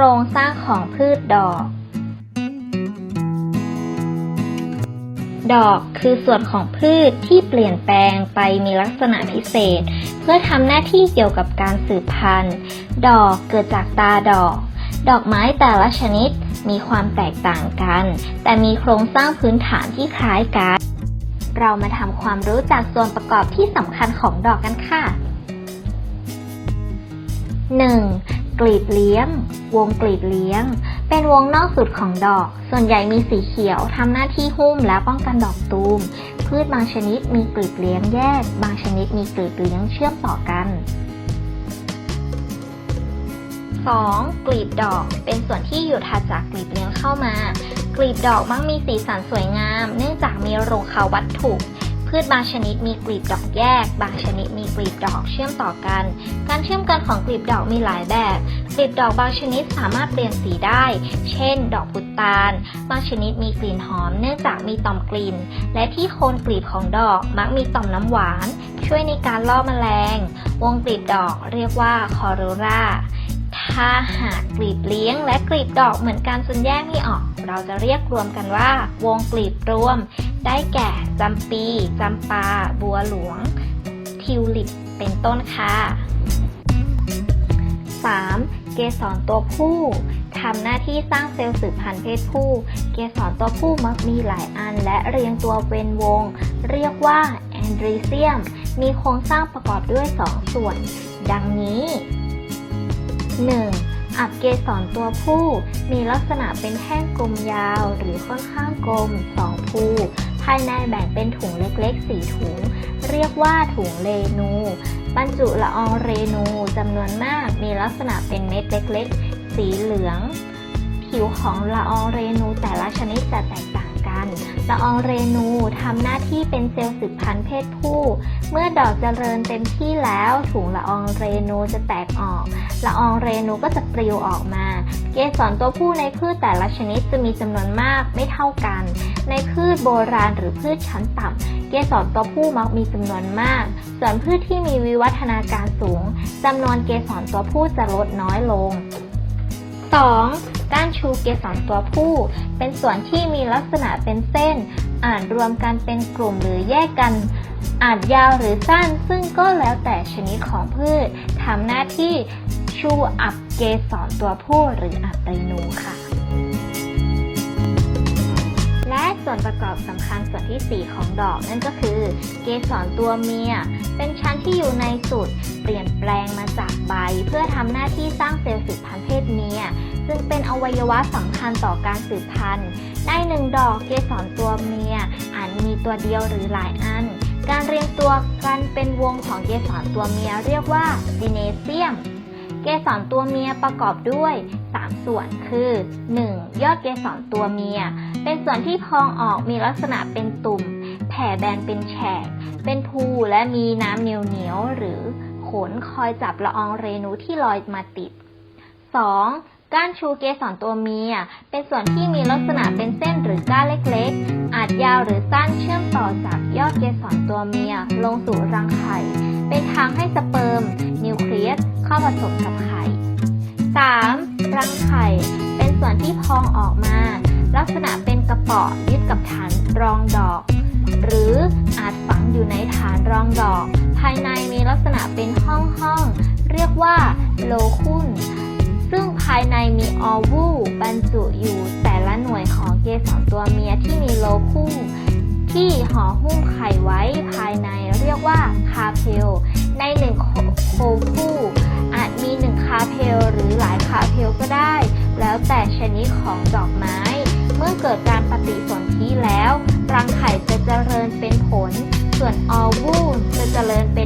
ครงสร้างของพืชดอก ดอกคือส่วนของพืชที่เปลี่ยนแปลงไปมีลักษณะพิเศษ เพื่อทำหน้าที่เกี่ยวกับการสืบพันธุ์ ดอกเกิดจากตาดอก ดอกไม้แต่ละชนิดมีความแตกต่างกัน แต่มีโครงสร้างพื้นฐานที่คล้ายกัน เรามาทำความรู้จักส่วนประกอบที่สำคัญของดอกกันค่ะ 1. กลีบเลี้ยง วงกลีบเลี้ยง เป็นวงนอกสุดของดอก ส่วนใหญ่มีสีเขียวทำหน้าที่หุ้มและป้องกันดอกตูม พืชบางชนิดมีกลีบเลี้ยงแยก บางชนิดมีกลีบเลี้ยงเชื่อมต่อกัน 2. กลีบดอก เป็นส่วนที่อยู่ถัดจากกลีบเลี้ยงเข้ามา กลีบดอกมักมีสีสันสวยงาม เนื่องจากมีโรงเขาวัตถุ พืชบางชนิดมีกลีบดอกแยก บางชนิดมีกลีบดอกเชื่อมต่อกัน การเชื่อมกันของกลีบดอกมีหลายแบบ กลีบดอกบางชนิดสามารถเปลี่ยนสีได้ เช่น ดอกพุตาลบางชนิดมีกลิ่นหอมเนื่องจากมีต่อมกลิ่น และที่โคนกลีบของดอกมักมีต่อมน้ำหวาน ช่วยในการล่อแมลง วงกลีบดอกเรียกว่าคอโรราถ้าหากกลีบเลี้ยงและกลีบดอกเหมือนกันจนแยกไม่ออก เราจะเรียกรวมกันว่า วงกลีบรวม ได้แก่จำปีจำปา บัวหลวง ทิวลิป เป็นต้นค่ะ 3. เกสรตัวผู้ทำหน้าที่สร้างเซลล์สืบพันธุ์เพศผู้ เกสรตัวผู้มักมีหลายอันและเรียงตัวเป็นวง เรียกว่าแอนดริเซียม มีโครงสร้างประกอบด้วย 2 ส่วน ดังนี้ 1. อับเกสรตัวผู้ มีลักษณะเป็นแท่งกลมยาวหรือค่อนข้างกลม 2 ภู ภายในแบ่งเป็นถุงเล็กๆ 4 ถุง เรียกว่าถุงเรนูบรรจุละอองเรนูจำนวนมากมีลักษณะเป็นเม็ดเล็กๆ สีเหลือง ผิวของละอองเรนูแต่ละชนิดจะแตกต่าง กันละอองเรนูทำหน้าที่เป็นเซลล์สืบพันธุ์เพศผู้ เมื่อดอกเจริญเต็มที่แล้วถุงละอองเรนูจะแตกออก ละอองเรนูก็จะปลิวออกมา เกสรตัวผู้ในพืชแต่ละชนิดจะมีจำนวนมากไม่เท่ากัน ในพืชโบราณหรือพืชชั้นต่ำเกสรตัวผู้มักมีจำนวนมาก ส่วนพืชที่มีวิวัฒนาการสูงจำนวนเกสรตัวผู้จะลดน้อยลง 2. ก้านชูเกสรตัวผู้ เป็นส่วนที่มีลักษณะเป็นเส้น อาจรวมกันเป็นกลุ่มหรือแยกกัน อาจยาวหรือสั้น ซึ่งก็แล้วแต่ชนิดของพืชทำหน้าที่ชูอับเกสรตัวผู้หรืออับไรนูค่ะ ส่วนประกอบสำคัญส่วนที่ 4 ของดอกนั่นก็คือ เกสรตัวเมีย เป็นชั้นที่อยู่ในสุด เปลี่ยนแปลงมาจากใบ เพื่อทำหน้าที่สร้างเซลล์สืบพันธุ์เพศเมียจึงเป็นอวัยวะสำคัญต่อการสืบพันธุ์ ในหนึ่งดอกเกสรตัวเมียอาจมีตัวเดียวหรือหลายอัน การเรียงตัวกันเป็นวงของเกสรตัวเมียเรียกว่าดิเนเซียม เกสรตัวเมียประกอบด้วย 3 ส่วนคือ 1. ยอดเกสรตัวเมีย เป็นส่วนที่พองออกมีลักษณะเป็นตุ่ม แผ่แบนเป็นแฉก เป็นภูและมีน้ำเหนียวๆหรือขนคอยจับละอองเรนูที่ลอยมาติด 2. ก้านชูเกสรตัวเมีย เป็นส่วนที่มีลักษณะเป็นเส้นหรือก้านเล็กๆ อาจยาวหรือสั้นเชื่อมต่อจากยอดเกสรตัวเมีย ลงสู่รังไข่ เป็นทางให้สเปิร์มนิวเคลียสเข้าผสมกับไข่ 3. รังไข่ เป็นส่วนที่พองออกมา ลักษณะเป็นกระป๋อยึดกับฐานรองดอก หรืออาจฝังอยู่ในฐานรองดอก ภายในมีลักษณะเป็นห้องห้องๆเรียกว่าโลคุนซึ่งภายในมีออวูบรรจุอยู่แต่ละหน่วยของเกสรตัวเมียที่มีโลคุมที่ห่อหุ้มไข่ไว้ภายใน เรียกว่าคาเพล ในหนึ่งโคคู่ อาจมีหนึ่งคาเพลหรือหลายคาเพลก็ได้ แล้วแต่ชนิดของดอกไม้ เมื่อเกิดการปฏิสนธิแล้ว รังไข่จะเจริญเป็นผล ส่วนออวูจะเจริญเป็น